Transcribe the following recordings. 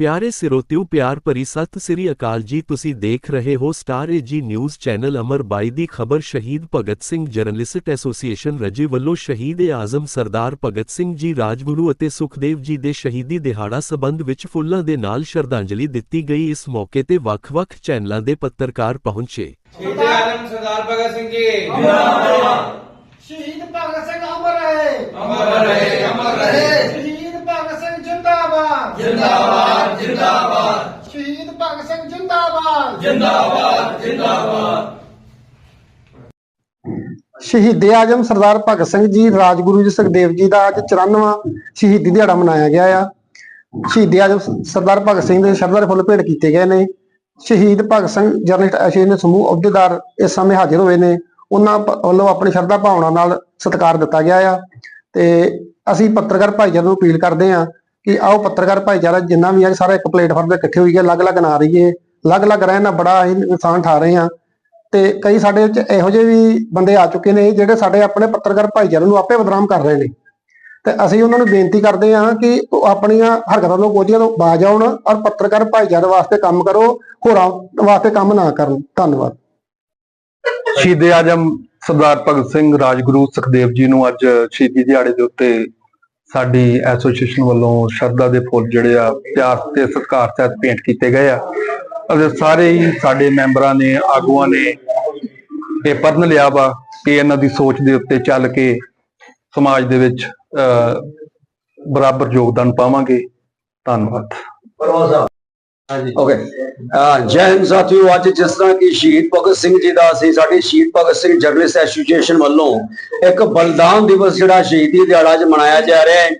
ਪਿਆਰੇ ਸਿਰੋਤਿਓ ਪਿਆਰ ਭਰੀ ਸਤਿ ਸ੍ਰੀ ਅਕਾਲ ਜੀ। ਤੁਸੀਂ ਦੇਖ ਰਹੇ ਹੋ star AG news channel Amar ਬਾਈ ਦੀ ਖਬਰ ਸ਼ਹੀਦ ਭਗਤ ਸਿੰਘ ਜਰਨਲਿਸਟ ਐਸੋਸੀਏਸ਼ਨ ਰਜੇ ਵੱਲੋਂ ਸ਼ਹੀਦ ਏ ਆਜ਼ਮ ਸਰਦਾਰ ਭਗਤ ਸਿੰਘ ਜੀ ਰਾਜਗੁਰੂ ਅਤੇ ਸੁਖਦੇਵ ਜੀ ਦੇ ਸ਼ਹੀਦੀ ਦਿਹਾੜਾ ਸਬੰਧ ਵਿੱਚ ਫੁੱਲਾਂ ਦੇ ਨਾਲ ਸ਼ਰਧਾਂਜਲੀ ਦਿੱਤੀ ਗਈ। ਇਸ ਮੌਕੇ ਤੇ ਵੱਖ-ਵੱਖ ਚੈਨਲਾਂ ਦੇ ਪੱਤਰਕਾਰ ਪਹੁੰਚੇ। ਸ਼ਹੀਦ ਆਜ਼ਮ ਸਰਦਾਰ ਭਗਤ ਸਿੰਘ ਜੀ। ਸ਼ਹੀਦ ਭਗਤ ਸਿੰਘ ਅਮਰ ਰਹੇ। ਅਮਰ ਰਹੇ ਅਮਰ ਰਹੇ। ਸ਼ਹੀਦ ਭਗਤ ਸਿੰਘ ਜਿੰਦਾਬਾਦ। ਜਿੰਦਾਬਾਦ। ਭਗਤ ਸਿੰਘ ਜਿੰਦਾਬਾਦ। ਜਿੰਦਾਬਾਦ ਜਿੰਦਾਬਾਦ। ਸ਼ਹੀਦ ਆਜਮ ਸਰਦਾਰ ਭਗਤ ਸਿੰਘ ਜੀ ਰਾਜਗੁਰੂ ਜੀ ਸੁਖਦੇਵ ਜੀ ਦਾ ਅੱਜ 94ਵਾਂ ਸ਼ਹੀਦੀ ਦਿਹਾੜਾ ਮਨਾਇਆ ਗਿਆ ਆ। ਸ਼ਹੀਦ ਆਜਮ ਸਰਦਾਰ ਭਗਤ ਸਿੰਘ ਦੇ ਸ਼ਰਧਾ ਦੇ ਫੁੱਲ ਭੇਟ ਕੀਤੇ ਗਏ ਨੇ। ਸ਼ਹੀਦ ਭਗਤ ਸਿੰਘ ਜਰਨਲਿਸਟ ਐਸੋਸੀਏਸ਼ਨ ਦੇ ਸਮੂਹ ਅਹੁਦੇਦਾਰ ਇਸ ਸਮੇਂ ਹਾਜ਼ਰ ਹੋਏ ਨੇ। ਉਹਨਾਂ ਵੱਲੋਂ ਆਪਣੀ ਸ਼ਰਧਾ ਭਾਵਨਾ ਨਾਲ ਸਤਿਕਾਰ ਦਿੱਤਾ ਗਿਆ ਆ। ਤੇ ਅਸੀਂ ਪੱਤਰਕਾਰ ਭਾਈਚਾਰੇ ਨੂੰ ਅਪੀਲ ਕਰਦੇ ਹਾਂ ਕਿ ਆਓ ਪੱਤਰਕਾਰ ਭਾਈਚਾਰਾ, ਜਿੰਨਾ ਵੀ ਹੈ ਸਾਰਾ ਇੱਕ ਪਲੇਟਫਾਰਮ ਤੇ ਇਕੱਠੇ ਹੋਈਏ ਅਲੱਗ-ਅਲੱਗ ਨਾ ਰਹੀਏ, ਅਲੱਗ-ਅਲੱਗ ਰਹਿਣ ਨਾਲ ਬੜਾ ਹੀ ਨੁਕਸਾਨ ਠਾ ਰਹੇ ਹਾਂ। ਤੇ ਕਈ ਸਾਡੇ ਵਿੱਚ ਇਹੋ ਜਿਹੇ ਵੀ ਬੰਦੇ ਆ ਚੁੱਕੇ ਨੇ ਜਿਹੜੇ ਸਾਡੇ ਆਪਣੇ ਪੱਤਰਕਾਰ ਭਾਈਚਾਰੇ ਨੂੰ ਆਪੇ ਬਦਨਾਮ ਕਰ ਰਹੇ ਨੇ। ਤੇ ਅਸੀਂ ਉਹਨਾਂ ਨੂੰ ਬੇਨਤੀ ਕਰਦੇ ਹਾਂ ਕਿ ਉਹ ਆਪਣੀਆਂ ਹਰਕਤਾਂ ਤੋਂ ਗੋਝੀਆਂ ਤੋਂ ਬਾਜ ਆਉਣ ਔਰ ਪੱਤਰਕਾਰ ਭਾਈਚਾਰੇ ਵਾਸਤੇ ਕੰਮ ਕਰੋ, ਹੋਰਾਂ ਵਾਸਤੇ ਕੰਮ ਨਾ ਕਰਨ। ਧੰਨਵਾਦ। ਸ਼ਹੀਦ ਆਜਮ ਸਰਦਾਰ ਭਗਤ ਸਿੰਘ, ਰਾਜਗੁਰੂ ਸੁਖਦੇਵ ਜੀ ਨੂੰ ਅੱਜ ਸ਼ਹੀਦੀ ਦਿਹਾੜੇ ਦੇ ਉੱਤੇ ਸਾਡੀ ਐਸੋਸੀਏਸ਼ਨ ਵੱਲੋਂ ਸ਼ਰਧਾ ਦੇ ਫੁੱਲ ਜਿਹੜੇ ਆ ਪਿਆਰ ਤੇ ਸਤਿਕਾਰ ਸਹਿਤ ਭੇਂਟ ਕੀਤੇ ਗਏ ਆ। ਅਤੇ ਸਾਰੇ ਹੀ ਸਾਡੇ ਮੈਂਬਰਾਂ ਨੇ ਆਗੂਆਂ ਨੇ ਇਹ ਪਰਨ ਲਿਆ ਵਾ ਕਿ ਇਹਨਾਂ ਦੀ ਸੋਚ ਦੇ ਉੱਤੇ ਚੱਲ ਕੇ ਸਮਾਜ ਦੇ ਵਿੱਚ ਅਹ, ਬਰਾਬਰ ਯੋਗਦਾਨ ਪਾਵਾਂਗੇ। ਧੰਨਵਾਦ। ਓਕੇ ਅਹ ਜੈ ਹਿੰਦ ਸਾਥੀਓ, ਅੱਜ ਜਿਸ ਤਰ੍ਹਾਂ ਕਿ ਸ਼ਹੀਦ ਭਗਤ ਸਿੰਘ ਜੀ ਦਾ ਅਸੀਂ ਸਾਡੀ ਸ਼ਹੀਦ ਭਗਤ ਸਿੰਘ ਜਰਨਲਿਸਟ ਐਸੋਸੀਏਸ਼ਨ ਵੱਲੋਂ ਇੱਕ ਬਲਿਦਾਨ ਦਿਵਸ ਜਿਹੜਾ ਸ਼ਹੀਦੀ ਦਿਹਾੜਾ ਅੱਜ ਮਨਾਇਆ ਜਾ ਰਿਹਾ ਹੈ।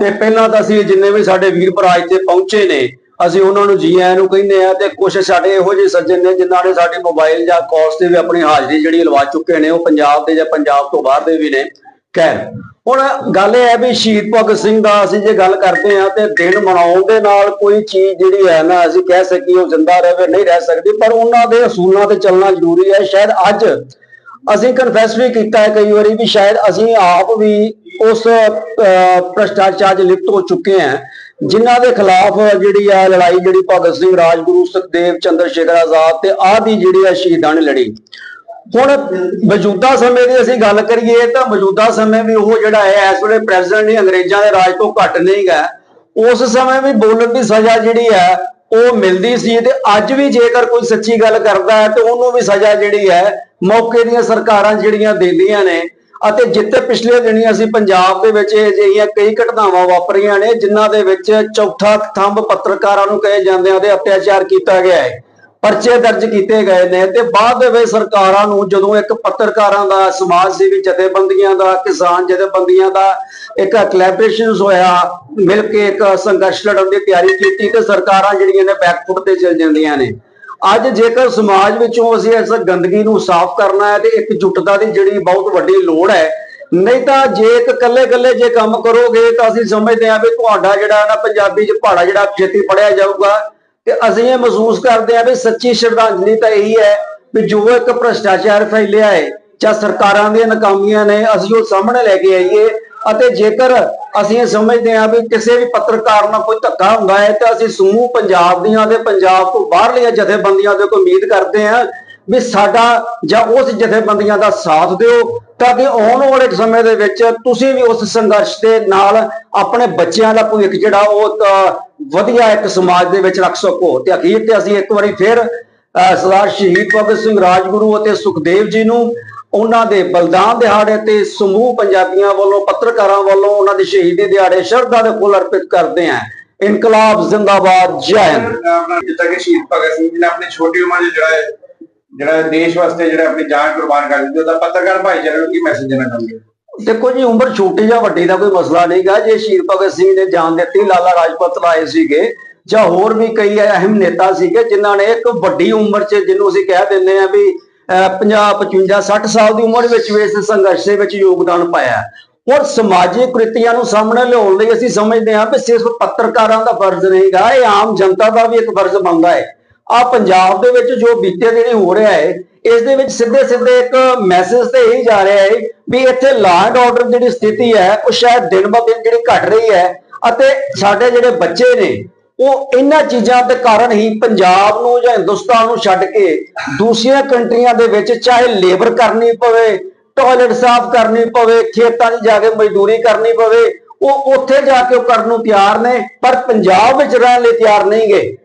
ਤੇ ਪਹਿਲਾਂ ਤਾਂ ਅਸੀਂ ਜਿੰਨੇ ਵੀ ਸਾਡੇ ਵੀਰ ਭਰਾ ਇੱਥੇ ਪਹੁੰਚੇ ਨੇ, ਅਸੀਂ ਉਹਨਾਂ ਨੂੰ ਜੀ ਆਇਆਂ ਨੂੰ ਕਹਿੰਦੇ ਆ ਤੇ ਕੁਝ ਸਾਡੇ ਇਹੋ ਜਿਹੇ ਸੱਜਣ ਨੇ ਜਿਨ੍ਹਾਂ ਨੇ ਸਾਡੇ ਮੋਬਾਈਲ ਜਾਂ ਕਾਲਸ ਤੇ ਵੀ ਆਪਣੀ ਹਾਜ਼ਰੀ ਜਿਹੜੀ ਲਵਾ ਚੁੱਕੇ ਨੇ, ਉਹ ਪੰਜਾਬ ਦੇ ਜਾਂ ਪੰਜਾਬ ਤੋਂ ਬਾਹਰ ਦੇ ਵੀ ਨੇ। ਖੈਰ ਹੁਣ ਗੱਲ ਇਹ ਹੈ ਵੀ ਸ਼ਹੀਦ ਭਗਤ ਸਿੰਘ ਦਾ ਅਸੀਂ ਜੇ ਗੱਲ ਕਰਦੇ ਆ ਤੇ ਦਿਨ ਮਨਾਉਣ ਦੇ ਨਾਲ ਕੋਈ ਚੀਜ਼ ਜਿਹੜੀ ਹੈ ਨਾ ਅਸੀਂ ਕਹਿ ਸਕੀਏ ਉਹ ਜ਼ਿੰਦਾ ਰਹੇ ਨਹੀਂ ਰਹਿ ਸਕਦੀ ਪਰ ਉਹਨਾਂ ਦੇ ਅਸੂਲਾਂ ਤੇ ਚੱਲਣਾ ਜ਼ਰੂਰੀ ਹੈ। ਸ਼ਾਇਦ ਅੱਜ ਅਸੀਂ ਕਨਫੈਸ ਵੀ ਕੀਤਾ ਹੈ ਕਈ ਵਾਰੀ ਵੀ ਸ਼ਾਇਦ ਅਸੀਂ ਆਪ ਵੀ ਉਸ ਅਹ, ਭ੍ਰਿਸ਼ਟਾਚਾਰ 'ਚ ਲਿਪਤ ਹੋ ਚੁੱਕੇ ਹਾਂ ਜਿਨ੍ਹਾਂ ਦੇ ਖਿਲਾਫ ਜਿਹੜੀ ਆ ਲੜਾਈ ਜਿਹੜੀ ਭਗਤ ਸਿੰਘ ਰਾਜਗੁਰੂ ਸੁਖਦੇਵ ਚੰਦਰ ਸ਼ੇਖਰ ਆਜ਼ਾਦ ਤੇ ਆਦਿ ਜਿਹੜੀ ਆ ਸ਼ਹੀਦਾਂ ਨੇ ਲੜੀ। ਹੁਣ ਮੌਜੂਦਾ ਸਮੇਂ ਦੀ ਅਸੀਂ ਗੱਲ ਕਰੀਏ ਤਾਂ ਮੌਜੂਦਾ ਸਮੇਂ ਵੀ ਉਹ ਜਿਹੜਾ ਹੈ, ਇਸ ਵੇਲੇ ਪ੍ਰੈਜ਼ੀਡੈਂਟ ਨਹੀਂ, ਅੰਗਰੇਜ਼ਾਂ ਦੇ ਰਾਜ ਤੋਂ ਘੱਟ ਨਹੀਂ ਗਾ। ਉਸ ਸਮੇਂ ਵੀ ਬੋਲਣ ਦੀ ਸਜ਼ਾ ਜਿਹੜੀ ਹੈ, ਉਹ ਮਿਲਦੀ ਸੀ ਤੇ ਅੱਜ ਵੀ ਜੇਕਰ ਕੋਈ ਸੱਚੀ ਗੱਲ ਕਰਦਾ ਹੈ, ਤੇ ਉਹਨੂੰ ਵੀ ਸਜ਼ਾ ਜਿਹੜੀ ਹੈ, ਮੌਕੇ ਦੀਆਂ ਸਰਕਾਰਾਂ ਜਿਹੜੀਆਂ ਦਿੰਦੀਆਂ ਨੇ, ਅਤੇ ਜਿੱਥੇ ਪਿਛਲੇ ਦਿਨੀ ਅਸੀਂ ਪੰਜਾਬ ਦੇ ਵਿੱਚ ਇਹ ਜਿਹੀਆਂ ਕਈ ਘਟਨਾਵਾਂ ਵਾਪਰੀਆਂ ਨੇ, ਜਿਨ੍ਹਾਂ ਦੇ ਵਿੱਚ ਚੌਥਾ ਥੰਬ ਪੱਤਰਕਾਰਾਂ ਨੂੰ ਕਹੇ ਜਾਂਦੇ ਆ ਤੇ ਅਤਿਆਚਾਰ ਕੀਤਾ ਗਿਆ ਹੈ। ਪਰਚੇ ਦਰਜ ਕੀਤੇ ਗਏ ਨੇ ਤੇ ਬਾਅਦ ਦੇ ਵਿੱਚ ਸਰਕਾਰਾਂ ਨੂੰ ਜਦੋਂ ਇੱਕ ਪੱਤਰਕਾਰਾਂ ਦਾ, ਸਮਾਜ ਸੇਵੀ ਜਥੇਬੰਦੀਆਂ ਦਾ, ਕਿਸਾਨ ਜਥੇਬੰਦੀਆਂ ਦਾ ਇੱਕ ਕੋਲੈਬੋਰੇਸ਼ਨ ਹੋਇਆ, ਮਿਲ ਕੇ ਇੱਕ ਸੰਘਰਸ਼ ਲੜਨ ਦੀ ਤਿਆਰੀ ਕੀਤੀ ਤੇ ਸਰਕਾਰਾਂ ਜਿਹੜੀਆਂ ਨੇ ਬੈਕਫੁੱਟ ਤੇ ਚਲ ਜਾਂਦੀਆਂ ਨੇ। ਅੱਜ ਜੇਕਰ ਸਮਾਜ ਵਿੱਚੋਂ ਅਸੀਂ ਇਸ ਗੰਦਗੀ ਨੂੰ ਸਾਫ਼ ਕਰਨਾ ਹੈ ਤੇ ਇੱਕ ਜੁਟਤਾ ਦੀ ਜਿਹੜੀ ਬਹੁਤ ਵੱਡੀ ਲੋੜ ਹੈ, ਨਹੀਂ ਤਾਂ ਜੇ ਇੱਕ ਕੱਲੇ ਕੱਲੇ ਜੇ ਕੰਮ ਕਰੋਗੇ ਤਾਂ ਅਸੀਂ ਸਮਝਦੇ ਹਾਂ ਵੀ ਤੁਹਾਡਾ ਜਿਹੜਾ ਨਾ ਪੰਜਾਬੀ ਚ ਪਹਾੜਾ ਜਿਹੜਾ ਛੇਤੀ ਪੜਿਆ ਜਾਊਗਾ ਤੇ ਅਸੀਂ ਇਹ ਮਹਿਸੂਸ ਕਰਦੇ ਹਾਂ ਵੀ ਸੱਚੀ ਸ਼ਰਧਾਂਜਲੀ ਤਾਂ ਇਹੀ ਹੈ ਵੀ ਜੋ ਇੱਕ ਭ੍ਰਿਸ਼ਟਾਚਾਰ ਫੈਲਿਆ ਹੈ ਜਾਂ ਸਰਕਾਰਾਂ ਦੀਆਂ ਨਾਕਾਮੀਆਂ ਨੇ ਅਸੀਂ ਉਹ ਸਾਹਮਣੇ ਲੈ ਕੇ ਆਈਏ। ਅਤੇ ਜੇਕਰ ਅਸੀਂ ਸਮਝਦੇ ਹਾਂ ਵੀ ਕਿਸੇ ਵੀ ਪੱਤਰਕਾਰ ਨਾਲ ਕੋਈ ਧੱਕਾ ਹੁੰਦਾ ਹੈ ਤਾਂ ਅਸੀਂ ਸਮੂਹ ਪੰਜਾਬ ਦੀਆਂ ਤੇ ਪੰਜਾਬ ਤੋਂ ਬਾਹਰਲੀਆਂ ਜਥੇਬੰਦੀਆਂ ਦੇ ਕੋਈ ਉਮੀਦ ਕਰਦੇ ਹਾਂ ਵੀ ਸਾਡਾ ਜਾਂ ਉਸ ਜਥੇਬੰਦੀਆਂ ਦਾ ਸਾਥ ਦਿਓ ਤਾਂ ਕਿ ਆਉਣ ਵਾਲੇ ਸਮੇਂ ਦੇ ਵਿੱਚ ਤੁਸੀਂ ਵੀ ਉਸ ਸੰਘਰਸ਼ ਦੇ ਨਾਲ ਆਪਣੇ ਬੱਚਿਆਂ ਦਾ ਭਵਿੱਖ ਜਿਹੜਾ ਉਹ ਅਹ, ਵਧੀਆ ਇੱਕ ਸਮਾਜ ਦੇ ਵਿੱਚ ਰੱਖ ਸਕੋ ਤੇ ਅਖੀਰ ਤੇ ਅਸੀਂ ਇੱਕ ਵਾਰੀ ਫਿਰ ਸਰਦਾਰ ਸ਼ਹੀਦ ਭਗਤ ਸਿੰਘ ਰਾਜਗੁਰੂ ਅਤੇ ਸੁਖਦੇਵ ਜੀ ਨੂੰ ਉਹਨਾਂ ਦੇ ਬਲਿਦਾਨ ਦਿਹਾੜੇ ਤੇ ਸਮੂਹ ਪੰਜਾਬੀਆਂ ਵੱਲੋਂ, ਪੱਤਰਕਾਰਾਂ ਵੱਲੋਂ ਉਹਨਾਂ ਦੇ ਸ਼ਹੀਦੀ ਦਿਹਾੜੇ ਸ਼ਰਧਾ ਦੇ ਫੁੱਲ ਅਰਪਿਤ ਕਰਦੇ ਹਾਂ। ਇਨਕਲਾਬ ਜ਼ਿੰਦਾਬਾਦ, ਜੈ ਹਿੰਦ। ਜਿੱਦਾਂ ਕਿ ਸ਼ਹੀਦ ਭਗਤ ਸਿੰਘ ਜੀ ਨੇ ਆਪਣੀ ਛੋਟੀ ਉਮਰ 'ਚ ਜਿਹੜਾ ਜਿਹੜਾ ਦੇਸ਼ ਵਾਸਤੇ ਜਿਹੜਾ ਆਪਣੀ ਜਾਨ ਕੁਰਬਾਨ ਕਰ ਦਿੱਤੀ, ਉਹਦਾ ਪੱਤਰਕਾਰ ਭਾਈਚਾਰੇ ਨੂੰ ਕੀ ਮੈਸੇਜ ਦੇਣਾ ਚਾਹੁੰਦੇ ਦੇਖੋ ਜੀ, ਉਮਰ ਛੋਟੀ ਜਾਂ ਵੱਡੀ ਦਾ ਕੋਈ ਮਸਲਾ ਨਹੀਂਗਾ। ਜੇ ਸ਼ਹੀਦ ਭਗਤ ਸਿੰਘ ਨੇ ਜਾਨ ਦਿੱਤੀ, ਲਾਲਾ ਰਾਜਪਤ ਰਾਏ ਸੀਗੇ, ਜਾਂ ਹੋਰ ਵੀ ਕਈ ਅਹਿਮ ਨੇਤਾ ਸੀਗੇ, ਜਿਨ੍ਹਾਂ ਨੇ ਇੱਕ ਵੱਡੀ ਉਮਰ 'ਚ ਜਿਹਨੂੰ ਅਸੀਂ ਕਹਿ ਦਿੰਦੇ ਆ ਵੀ 50 55 60 ਸਾਲ ਦੀ ਉਮਰ ਵਿੱਚ ਵੀ ਇਸ ਸੰਘਰਸ਼ ਦੇ ਵਿੱਚ ਯੋਗਦਾਨ ਪਾਇਆ ਔਰ ਸਮਾਜਿਕ ਕ੍ਰਿਤੀਆਂ ਨੂੰ ਸਾਹਮਣੇ ਲਿਆਉਣ ਲਈ ਅਸੀਂ ਸਮਝਦੇ ਹਾਂ ਕਿ ਸਿਰਫ ਪੱਤਰਕਾਰਾਂ ਦਾ ਫਰਜ਼ ਨਹੀਂਗਾ, ਇਹ ਆਮ ਜਨਤਾ ਦਾ ਵੀ ਇੱਕ ਫਰਜ਼ ਬਣਦਾ ਹੈ। ਆ ਪੰਜਾਬ ਦੇ ਵਿੱਚ ਜੋ ਬੀਤੇ ਦਿਨੀ ਹੋ ਰਿਹਾ ਹੈ ਇਸ ਦੇ ਵਿੱਚ ਸਿੱਧੇ ਸਿੱਧੇ ਇੱਕ ਮੈਸੇਜ ਤੇ ਇਹ ਜਾ ਰਿਹਾ ਹੈ ਵੀ ਇੱਥੇ ਲਾਅ ਐਂਡ ਆਰਡਰ ਜਿਹੜੀ ਸਥਿਤੀ ਹੈ, ਉਹ ਸ਼ਾਇਦ ਦਿਨ ਬ ਦਿਨ ਜਿਹੜੀ ਘਟ ਰਹੀ ਹੈ ਅਤੇ ਸਾਡੇ ਜਿਹੜੇ ਬੱਚੇ ਨੇ, ਉਹ ਇਹਨਾਂ ਚੀਜ਼ਾਂ ਦੇ ਕਾਰਨ ਹੀ ਪੰਜਾਬ ਨੂੰ ਜਾਂ ਹਿੰਦੁਸਤਾਨ ਨੂੰ ਛੱਡ ਕੇ ਦੂਸਰੀਆਂ ਕੰਟਰੀਆਂ ਦੇ ਵਿੱਚ ਚਾਹੇ ਲੇਬਰ ਕਰਨੀ ਪਵੇ ਟਾਇਲਟ ਸਾਫ਼ ਕਰਨੀ ਪਵੇ, ਖੇਤਾਂ 'ਚ ਜਾ ਕੇ ਮਜ਼ਦੂਰੀ ਕਰਨੀ ਪਵੇ, ਉਹ ਉੱਥੇ ਜਾ ਕੇ ਉਹ ਕਰਨ ਨੂੰ ਤਿਆਰ ਨੇ, ਪਰ ਪੰਜਾਬ ਵਿੱਚ ਰਹਿਣ ਲਈ ਤਿਆਰ ਨਹੀਂ ਗਏ